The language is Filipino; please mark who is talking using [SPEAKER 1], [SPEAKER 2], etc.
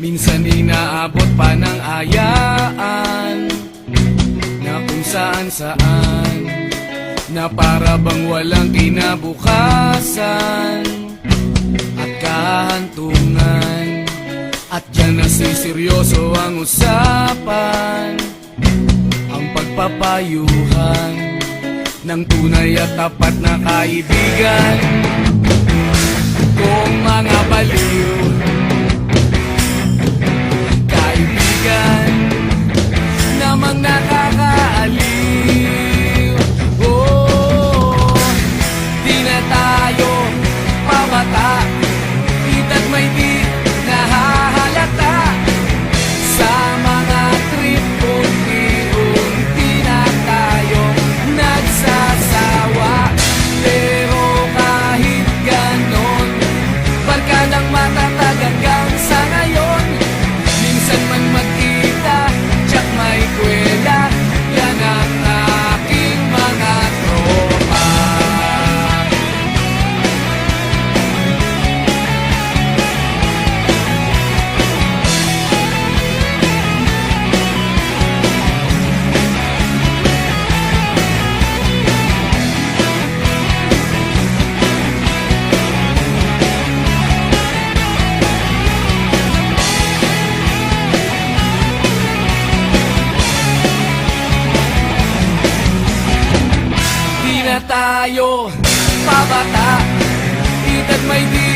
[SPEAKER 1] Minsan inaabot pa ng ayaan Na kung saan saan. Na para bang walang kinabukasan At kahantungan. At dyan na seryoso ang usapan Ang pagpapayuhan ng tunay at tapat na kaibigan. Kung mga baliw na tayo. Pabata Edad may di